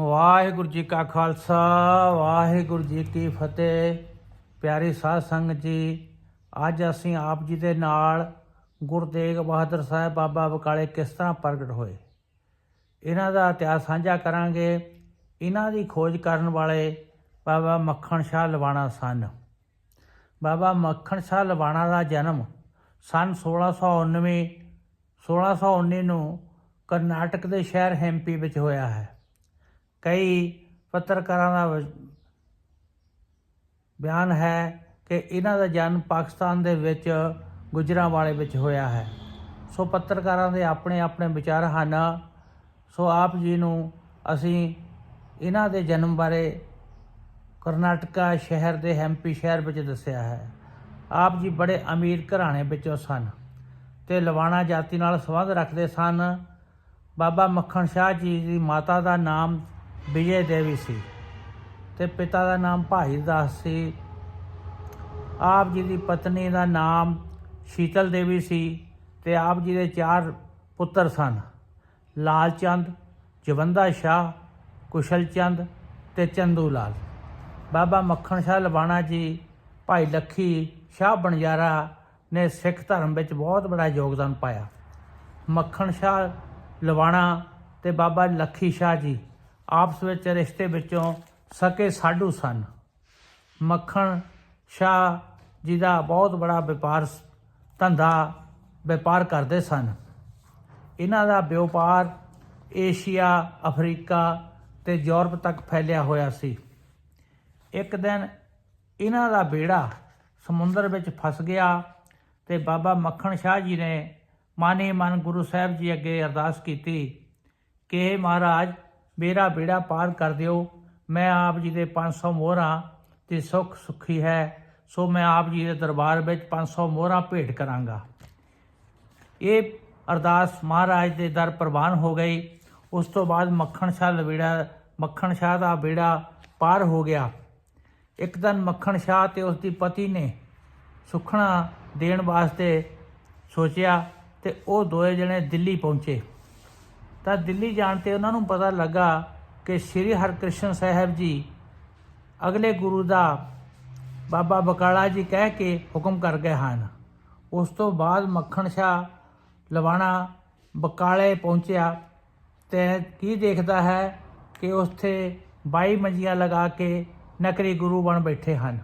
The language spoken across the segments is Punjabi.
ਵਾਹਿਗੁਰੂ ਜੀ ਕਾ ਖਾਲਸਾ, ਵਾਹਿਗੁਰੂ ਜੀ ਕੀ ਫਤਿਹ। ਪਿਆਰੀ ਸਾਧ ਸੰਗਤ ਜੀ, ਅੱਜ ਅਸੀਂ ਆਪ ਜੀ ਦੇ ਨਾਲ ਗੁਰੂ ਤੇਗ ਬਹਾਦਰ ਸਾਹਿਬ ਬਾਬਾ ਬਕਾਲੇ ਕਿਸ ਤਰ੍ਹਾਂ ਪ੍ਰਗਟ ਹੋਏ। ਇਹਨਾਂ ਦਾ ਇਤਿਹਾਸ ਸਾਂਝਾ ਕਰਾਂਗੇ। ਇਹਨਾਂ ਦੀ ਖੋਜ ਕਰਨ ਵਾਲੇ ਬਾਬਾ ਮੱਖਣ ਸ਼ਾਹ ਲਵਾਣਾ ਸਨ। ਬਾਬਾ ਮੱਖਣ ਸ਼ਾਹ ਲਵਾਣਾ ਦਾ ਜਨਮ ਸਨ 1619 1619 ਨੂੰ ਕਰਨਾਟਕ ਦੇ ਸ਼ਹਿਰ ਹੈਂਪੀ ਵਿੱਚ ਹੋਇਆ ਹੈ। ਕਈ ਪੱਤਰਕਾਰਾਂ ਦਾ ਵ- ਬਿਆਨ ਹੈ ਕਿ ਇਹਨਾਂ ਦਾ ਜਨਮ ਪਾਕਿਸਤਾਨ ਦੇ ਵਿੱਚ ਗੁਜਰਾਂਵਾਲੇ ਵਿੱਚ ਹੋਇਆ ਹੈ। ਸੋ ਪੱਤਰਕਾਰਾਂ ਦੇ ਆਪਣੇ ਆਪਣੇ ਵਿਚਾਰ ਹਨ। ਸੋ ਆਪ ਜੀ ਨੂੰ ਅਸੀਂ ਇਹਨਾਂ ਦੇ ਜਨਮ ਬਾਰੇ ਕਰਨਾਟਕਾ ਸ਼ਹਿਰ ਦੇ ਹੈਂਪੀ ਸ਼ਹਿਰ ਵਿੱਚ ਦੱਸਿਆ ਹੈ। ਆਪ ਜੀ ਬੜੇ ਅਮੀਰ ਘਰਾਣੇ ਵਿੱਚੋਂ ਸਨ ਤੇ ਲਵਾਣਾ ਜਾਤੀ ਨਾਲ ਸੰਬੰਧ ਰੱਖਦੇ ਸਨ। ਬਾਬਾ ਮੱਖਣ ਸ਼ਾਹ ਜੀ ਦੀ ਮਾਤਾ ਦਾ ਨਾਮ ਵਿਜੇ ਦੇਵੀ ਸੀ ਤੇ ਪਿਤਾ ਦਾ ਨਾਮ ਭਾਈ ਦਾਸ ਸੀ। ਆਪ ਜੀ ਦੀ ਪਤਨੀ ਦਾ ਨਾਮ ਸ਼ੀਤਲ ਦੇਵੀ ਸੀ ਤੇ ਆਪ ਜੀ ਦੇ ਚਾਰ ਪੁੱਤਰ ਸਨ। ਲਾਲ ਚੰਦ, ਜਵੰਦਾ ਸ਼ਾਹ, ਕੁਸ਼ਲ ਚੰਦ ਤੇ ਚੰਦੂ ਲਾਲ। ਬਾਬਾ ਮੱਖਣ ਸ਼ਾਹ ਲਵਾਣਾ ਜੀ, ਭਾਈ ਲੱਖੀ ਸ਼ਾਹ ਬਣਜਾਰਾ ਨੇ ਸਿੱਖ ਧਰਮ ਵਿੱਚ ਬਹੁਤ ਬੜਾ ਯੋਗਦਾਨ ਪਾਇਆ। ਮੱਖਣ ਸ਼ਾਹ ਲਵਾਣਾ ਤੇ ਬਾਬਾ ਲੱਖੀ ਸ਼ਾਹ ਜੀ ਆਪਸ ਵਿੱਚ ਰਿਸ਼ਤੇ ਵਿੱਚੋਂ ਸਕੇ ਸਾਡੂ ਸਨ। ਮੱਖਣ ਸ਼ਾਹ ਜੀ ਦਾ ਬਹੁਤ ਬੜਾ ਵਪਾਰ ਸ- ਧੰਦਾ ਵਪਾਰ ਕਰਦੇ ਸਨ। ਇਹਨਾਂ ਦਾ ਵਪਾਰ ਏਸ਼ੀਆ, ਅਫਰੀਕਾ ਤੇ ਯੂਰਪ ਤੱਕ ਫੈਲਿਆ ਹੋਇਆ ਸੀ। ਇੱਕ ਦਿਨ ਇਹਨਾਂ ਦਾ ਬੇੜਾ ਸਮੁੰਦਰ ਵਿੱਚ ਫਸ ਗਿਆ ਤੇ ਬਾਬਾ ਮੱਖਣ ਸ਼ਾਹ ਜੀ ਨੇ ਮਾਨੇ ਮਨ ਗੁਰੂ ਸਾਹਿਬ ਜੀ ਅੱਗੇ ਅਰਦਾਸ ਕੀਤੀ ਕਿ ਮਹਾਰਾਜ ਮੇਰਾ ਬੇੜਾ ਪਾਰ ਕਰ ਦਿਓ। ਮੈਂ ਆਪ ਜੀ ਦੇ 500 ਮੋਹਰਾਂ ਤੇ ਸੁਖ ਸੁਖੀ ਹੈ। ਸੋ ਮੈਂ ਆਪ ਜੀ ਦੇ ਦਰਬਾਰ ਵਿੱਚ 500 ਮੋਹਰਾਂ ਭੇਟ ਕਰਾਂਗਾ। ਇਹ ਅਰਦਾਸ ਮਹਾਰਾਜ ਦੇ ਦਰ ਪ੍ਰਵਾਨ ਹੋ ਗਈ। ਉਸ ਤੋਂ ਬਾਅਦ ਮੱਖਣ ਸ਼ਾਹ ਲਵੇੜਾ, ਮੱਖਣ ਸ਼ਾਹ ਦਾ ਬੇੜਾ ਪਾਰ ਹੋ ਗਿਆ। ਇੱਕ ਦਿਨ ਮੱਖਣ ਸ਼ਾਹ ਤੇ ਉਸ ਦੀ ਪਤੀ ਨੇ ਸੁਖਣਾ ਦੇਣ ਵਾਸਤੇ ਸੋਚਿਆ ਤੇ ਉਹ ਦੋਏ ਜਣੇ ਦਿੱਲੀ ਪਹੁੰਚੇ। ਤਾਂ ਦਿੱਲੀ ਜਾਣ ਤੇ ਉਹਨਾਂ ਨੂੰ ਪਤਾ ਲੱਗਾ ਕਿ ਸ੍ਰੀ ਹਰਕ੍ਰਿਸ਼ਨ ਸਾਹਿਬ ਜੀ ਅਗਲੇ ਗੁਰੂ ਦਾ ਬਾਬਾ ਬਕਾਲਾ ਜੀ ਕਹਿ ਕੇ ਹੁਕਮ ਕਰ ਗਏ ਹਨ। ਉਸ ਤੋਂ ਬਾਅਦ ਮੱਖਣ ਸ਼ਾਹ ਲਵਾਣਾ ਬਕਾਲੇ ਪਹੁੰਚਿਆ ਤੇ ਕੀ ਦੇਖਦਾ ਹੈ ਕਿ ਉੱਥੇ 22 ਮੰਜੀਆਂ ਲਗਾ ਕੇ ਨਕਰੀ ਗੁਰੂ ਬਣ ਬੈਠੇ ਹਨ।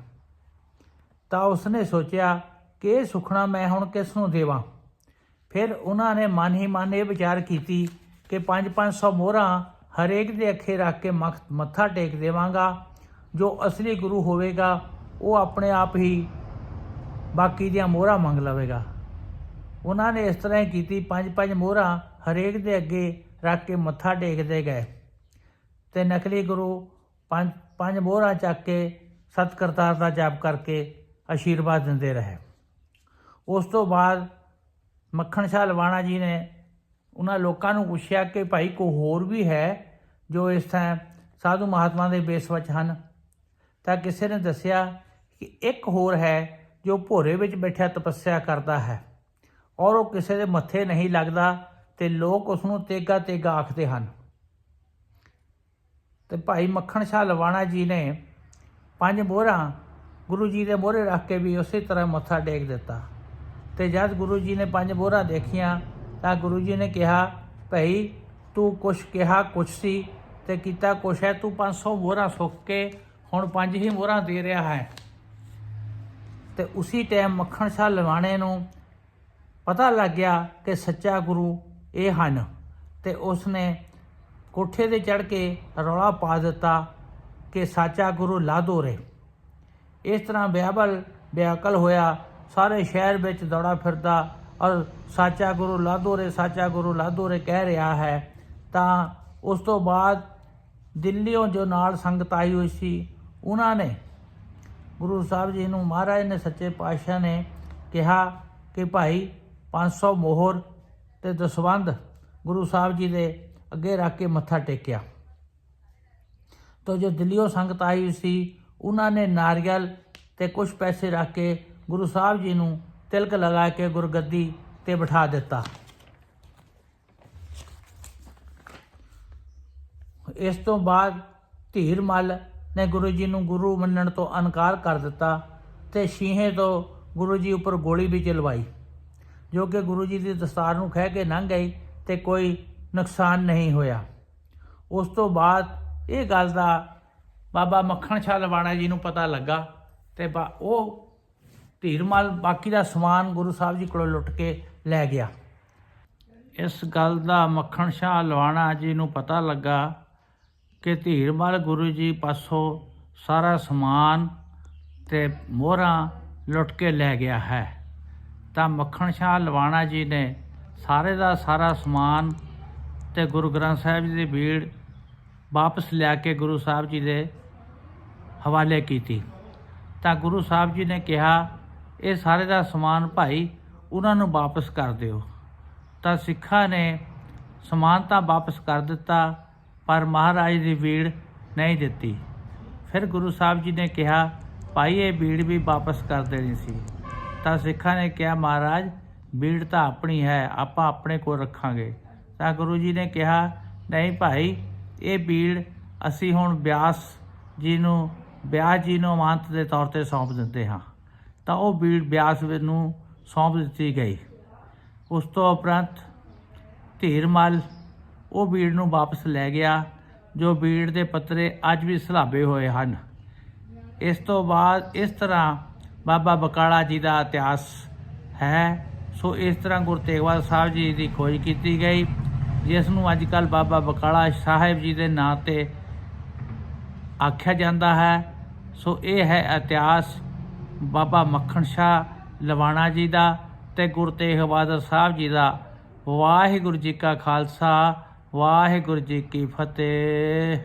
ਤਾਂ ਉਸਨੇ ਸੋਚਿਆ ਕਿ ਇਹ ਸੁਖਣਾ ਮੈਂ ਹੁਣ ਕਿਸ ਨੂੰ ਦੇਵਾਂ? ਫਿਰ ਉਹਨਾਂ ਨੇ ਮਨ ਹੀ ਮਨ ਇਹ ਵਿਚਾਰ ਕੀਤੀ ਕਿ 5-500 ਮੋਹਰਾਂ ਹਰੇਕ ਦੇ ਅੱਖੇ ਰੱਖ ਕੇ ਮੱਖ- ਮੱਥਾ ਟੇਕ ਦੇਵਾਂਗਾ। ਜੋ ਅਸਲੀ ਗੁਰੂ ਹੋਵੇਗਾ, ਉਹ ਆਪਣੇ ਆਪ ਹੀ ਬਾਕੀ ਦੀਆਂ ਮੋਹਰਾਂ ਮੰਗ ਲਵੇਗਾ। ਉਹਨਾਂ ਨੇ ਇਸ ਤਰ੍ਹਾਂ ਹੀ ਕੀਤੀ। ਪੰਜ ਪੰਜ ਮੋਹਰਾਂ ਹਰੇਕ ਦੇ ਅੱਗੇ ਰੱਖ ਕੇ ਮੱਥਾ ਟੇਕਦੇ ਗਏ। ਤੇ ਨਕਲੀ ਗੁਰੂ ਪੰਜ ਪੰਜ ਮੋਹਰਾਂ ਚੱਕ ਕੇ ਸਤ ਕਰਤਾਰ ਦਾ ਜਾਪ ਕਰਕੇ ਆਸ਼ੀਰਵਾਦ ਦਿੰਦੇ ਰਹੇ। ਉਸ ਤੋਂ ਬਾਅਦ ਮੱਖਣ ਸ਼ਾਹ ਲਵਾਣਾ ਜੀ ਨੇ ਉਹਨਾਂ ਲੋਕਾਂ ਨੂੰ ਪੁੱਛਿਆ ਕਿ ਭਾਈ ਕੋ ਹੋਰ ਵੀ ਹੈ ਜੋ ਇਸ ਤਰ੍ਹਾਂ ਸਾਧੂ ਮਹਾਤਮਾ ਦੇ ਬੇਸ ਵਿੱਚ ਹਨ? ਤਾਂ ਕਿਸੇ ਨੇ ਦੱਸਿਆ ਕਿ ਇੱਕ ਹੋਰ ਹੈ ਜੋ ਭੋਰੇ ਵਿੱਚ ਬੈਠਿਆ ਤਪੱਸਿਆ ਕਰਦਾ ਹੈ ਔਰ ਉਹ ਕਿਸੇ ਦੇ ਮੱਥੇ ਨਹੀਂ ਲੱਗਦਾ ਤੇ ਲੋਕ ਉਸ ਨੂੰ ਤੇਗਾ ਤੇਗਾ ਆਖਦੇ ਹਨ। ਤੇ ਭਾਈ ਮੱਖਣ ਸ਼ਾਹ ਲਵਾਣਾ ਜੀ ਨੇ ਪੰਜ ਮੋਹਰਾਂ ਗੁਰੂ ਜੀ ਦੇ ਮੋਹਰੇ ਰੱਖ ਕੇ ਵੀ ਉਸੇ ਤਰ੍ਹਾਂ ਮੱਥਾ ਟੇਕ ਦਿੱਤਾ। ਤੇ ਜਦ ਗੁਰੂ ਜੀ ਨੇ ਪੰਜ ਮੋਹਰਾਂ ਦੇਖੀਆਂ ਤਾਂ ਗੁਰੂ ਜੀ ਨੇ ਕਿਹਾ, ਭਈ, ਤੂੰ ਕੁਛ ਕਿਹਾ ਕੁਛ ਸੀ ਤੇ ਕੀਤਾ ਕੁਛ ਹੈ, ਤੂੰ 500 ਮੋਹਰਾਂ ਸੁੱਕ ਕੇ ਹੁਣ ਪੰਜ ਹੀ ਮੋਹਰਾਂ ਦੇ ਰਿਹਾ ਹੈ। ਤੇ ਉਸੇ ਟਾਈਮ ਮੱਖਣ ਸ਼ਾਹ ਲਵਾਣੇ ਨੂੰ ਪਤਾ ਲੱਗ ਗਿਆ ਕਿ ਸੱਚਾ ਗੁਰੂ ਇਹ ਹਨ ਤੇ ਉਸ ਨੇ ਕੋਠੇ ਤੇ ਚੜ ਕੇ ਰੌਲਾ ਪਾ ਦਿੱਤਾ ਕਿ ਸਾਚਾ ਗੁਰੂ ਲਾਦੋ ਰੇ। ਇਸ ਤਰ੍ਹਾਂ ਬਿਆਬਲ ਬਿਆਕਲ ਹੋਇਆ, ਸਾਰੇ ਸ਼ਹਿਰ ਵਿੱਚ ਦੌੜਾ ਫਿਰਦਾ ਔਰ ਸਾਚਾ ਗੁਰੂ ਲਾਧੋ ਰੇ, ਸਾਚਾ ਗੁਰੂ ਲਾਧੋ ਰੇ ਕਹਿ ਰਿਹਾ ਹੈ, ਤਾਂ ਉਸ ਤੋਂ ਬਾਅਦ ਦਿੱਲੀੋਂ ਜੋ ਨਾਲ ਸੰਗਤ ਆਈ ਹੋਈ ਸੀ, ਉਹਨਾਂ ਨੇ ਗੁਰੂ ਸਾਹਿਬ ਜੀ ਨੂੰ ਮਹਾਰਾਜ ਨੇ ਸੱਚੇ ਪਾਤਸ਼ਾਹ ਨੇ ਕਿਹਾ ਕਿ ਭਾਈ 500 ਮੋਹਰ ਤੇ ਦਸਵੰਧ ਗੁਰੂ ਸਾਹਿਬ ਜੀ ਦੇ ਅੱਗੇ ਰੱਖ ਕੇ ਮੱਥਾ ਟੇਕਿਆ। ਤਾਂ ਜੋ ਦਿੱਲੀੋਂ ਸੰਗਤ ਆਈ ਸੀ, ਉਹਨਾਂ ਨੇ ਨਾਰੀਅਲ ਤੇ ਕੁਝ ਪੈਸੇ ਰੱਖ ਕੇ ਗੁਰੂ ਸਾਹਿਬ ਜੀ ਨੂੰ ਤਿਲਕ ਲਗਾ ਕੇ ਗੁਰਗੱਦੀ ਤੇ ਬਿਠਾ ਦਿੱਤਾ। ਇਸ ਤੋਂ ਬਾਅਦ ਧੀਰ ਮੱਲ ਨੇ ਗੁਰੂ ਜੀ ਨੂੰ ਗੁਰੂ ਮੰਨਣ ਤੋਂ ਇਨਕਾਰ ਕਰ ਦਿੱਤਾ ਤੇ ਸ਼ੀਹੇ ਤੋਂ ਗੁਰੂ ਜੀ ਉੱਪਰ ਗੋਲੀ ਵੀ ਚਲਵਾਈ, ਜੋ ਕਿ ਗੁਰੂ ਜੀ ਦੀ ਦਸਤਾਰ ਨੂੰ ਖਹਿ ਕੇ ਲੰਘ ਗਈ ਤੇ ਕੋਈ ਨੁਕਸਾਨ ਨਹੀਂ ਹੋਇਆ। ਉਸ ਤੋਂ ਬਾਅਦ ਇਹ ਗੱਲ ਦਾ ਬਾਬਾ ਮੱਖਣ ਸ਼ਾਹ ਲਵਾਣਾ ਜੀ ਨੂੰ ਪਤਾ ਲੱਗਾ ਤੇ ਬਾ- ਉਹ ਧੀਰਮਲ ਬਾਕੀ ਦਾ ਸਮਾਨ ਗੁਰੂ ਸਾਹਿਬ ਜੀ ਕੋਲੋਂ ਲੁੱਟ ਕੇ ਲੈ ਗਿਆ। ਇਸ ਗੱਲ ਦਾ ਮੱਖਣ ਸ਼ਾਹ ਲਵਾਣਾ ਜੀ ਨੂੰ ਪਤਾ ਲੱਗਾ ਕਿ ਧੀਰਮਲ ਗੁਰੂ ਜੀ ਪਾਸੋਂ ਸਾਰਾ ਸਮਾਨ ਤੇ ਮੋਹਰਾਂ ਲੁੱਟ ਕੇ ਲੈ ਗਿਆ ਹੈ। ਤਾਂ ਮੱਖਣ ਸ਼ਾਹ ਲਵਾਣਾ ਜੀ ਨੇ ਸਾਰੇ ਦਾ ਸਾਰਾ ਸਮਾਨ ਤੇ ਗੁਰੂ ਗ੍ਰੰਥ ਸਾਹਿਬ ਜੀ ਦੀ ਭੀੜ ਵਾਪਸ ਲਿਆ ਕੇ ਗੁਰੂ ਸਾਹਿਬ ਜੀ ਦੇ ਹਵਾਲੇ ਕੀਤੀ। ਤਾਂ ਗੁਰੂ ਸਾਹਿਬ ਜੀ ਨੇ ਕਿਹਾ ਇਹ ਸਾਰੇ ਦਾ ਸਮਾਨ ਭਾਈ ਉਹਨਾਂ ਨੂੰ ਵਾਪਸ ਕਰ ਦਿਓ। ਤਾਂ ਸਿੱਖਾਂ ਨੇ ਸਮਾਨ ਤਾਂ ਵਾਪਸ ਕਰ ਦਿੱਤਾ, ਪਰ ਮਹਾਰਾਜ ਦੀ ਭੀੜ ਨਹੀਂ ਦਿੱਤੀ। ਫਿਰ ਗੁਰੂ ਸਾਹਿਬ ਜੀ ਨੇ ਕਿਹਾ, ਭਾਈ, ਇਹ ਭੀੜ ਵੀ ਵਾਪਸ ਕਰ ਦੇਣੀ ਸੀ। ਤਾਂ ਸਿੱਖਾਂ ਨੇ ਕਿਹਾ, ਮਹਾਰਾਜ ਭੀੜ ਤਾਂ ਆਪਣੀ ਹੈ, ਆਪਾਂ ਆਪਣੇ ਕੋਲ ਰੱਖਾਂਗੇ। ਤਾਂ ਗੁਰੂ ਜੀ ਨੇ ਕਿਹਾ, ਨਹੀਂ ਭਾਈ, ਇਹ ਬੀੜ ਅਸੀਂ ਹੁਣ ਬਿਆਸ ਜੀ ਨੂੰ, ਬਿਆਸ ਜੀ ਨੂੰ ਅਮਾਨਤ ਦੇ ਤੌਰ ਤੇ ਸੌਂਪ ਦਿੰਦੇ ਹਾਂ। ਤਾਂ ਉਹ ਬੀੜ ਬਿਆਸ ਨੂੰ ਸੌਂਪ ਦਿੱਤੀ ਗਈ। ਉਸ ਤੋਂ ਉਪਰੰਤ ਧੀਰਮਲ ਉਹ ਬੀੜ ਨੂੰ ਵਾਪਸ ਲੈ ਗਿਆ, ਜੋ ਬੀੜ ਦੇ ਪੱਤਰੇ ਅੱਜ ਵੀ ਸਲਾਬੇ ਹੋਏ ਹਨ। ਇਸ ਤੋਂ ਬਾਅਦ ਇਸ ਤਰ੍ਹਾਂ ਬਾਬਾ ਬਕਾਲਾ ਜੀ ਦਾ ਇਤਿਹਾਸ ਹੈ। ਸੋ ਇਸ ਤਰ੍ਹਾਂ ਗੁਰੂ ਤੇਗ ਬਹਾਦਰ ਸਾਹਿਬ ਜੀ ਦੀ ਖੋਜ ਕੀਤੀ ਗਈ, ਜਿਸ ਨੂੰ ਅੱਜ ਕੱਲ ਬਾਬਾ ਬਕਾਲਾ ਸਾਹਿਬ ਜੀ ਦੇ ਨਾਂ ਤੇ ਆਖਿਆ ਜਾਂਦਾ ਹੈ। ਸੋ ਇਹ ਹੈ ਇਤਿਹਾਸ ਬਾਬਾ ਮੱਖਣ ਸ਼ਾਹ ਲਵਾਣਾ ਜੀ ਦਾ ਤੇ ਗੁਰੂ ਤੇਗ ਬਹਾਦਰ ਸਾਹਿਬ ਜੀ ਦਾ। ਵਾਹਿਗੁਰੂ ਜੀ ਕਾ ਖਾਲਸਾ, ਵਾਹਿਗੁਰੂ ਜੀ ਕੀ ਫਤਿਹ।